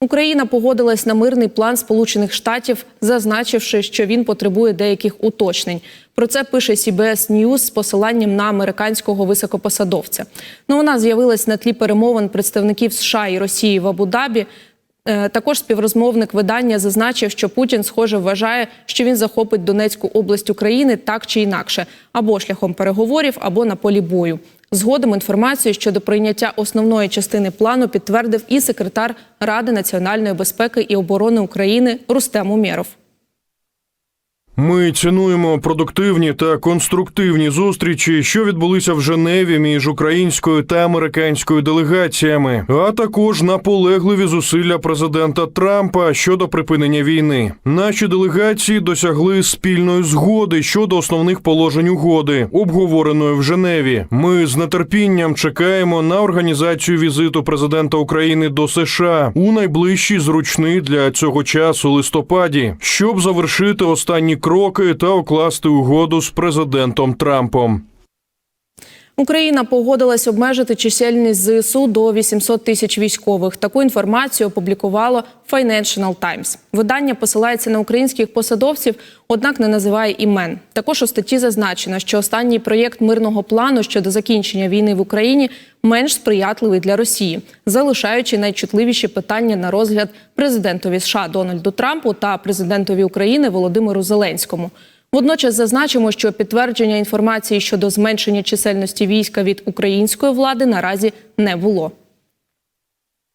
Україна погодилась на мирний план Сполучених Штатів, зазначивши, що він потребує деяких уточнень. Про це пише CBS News з посиланням на американського високопосадовця. Ну вона з'явилась на тлі перемовин представників США і Росії в Абу-Дабі. Е, Також співрозмовник видання зазначив, що Путін, схоже, вважає, що він захопить Донецьку область України так чи інакше, або шляхом переговорів, або на полі бою. Згодом інформацію щодо прийняття основної частини плану підтвердив і секретар Ради національної безпеки і оборони України Рустем Умєров. Ми цінуємо продуктивні та конструктивні зустрічі, що відбулися в Женеві між українською та американською делегаціями, а також наполегливі зусилля президента Трампа щодо припинення війни. Наші делегації досягли спільної згоди щодо основних положень угоди, обговореної в Женеві. Ми з нетерпінням чекаємо на організацію візиту президента України до США у найближчий зручний для цього часу листопаді, щоб завершити останні кроки та укласти угоду з президентом Трампом. Україна погодилась обмежити чисельність ЗСУ до 800 тисяч військових. Таку інформацію опублікувало Financial Times. Видання посилається на українських посадовців, однак не називає імен. Також у статті зазначено, що останній проєкт мирного плану щодо закінчення війни в Україні менш сприятливий для Росії, залишаючи найчутливіші питання на розгляд президентові США Дональду Трампу та президентові України Володимиру Зеленському. Водночас зазначимо, що підтвердження інформації щодо зменшення чисельності війська від української влади наразі не було.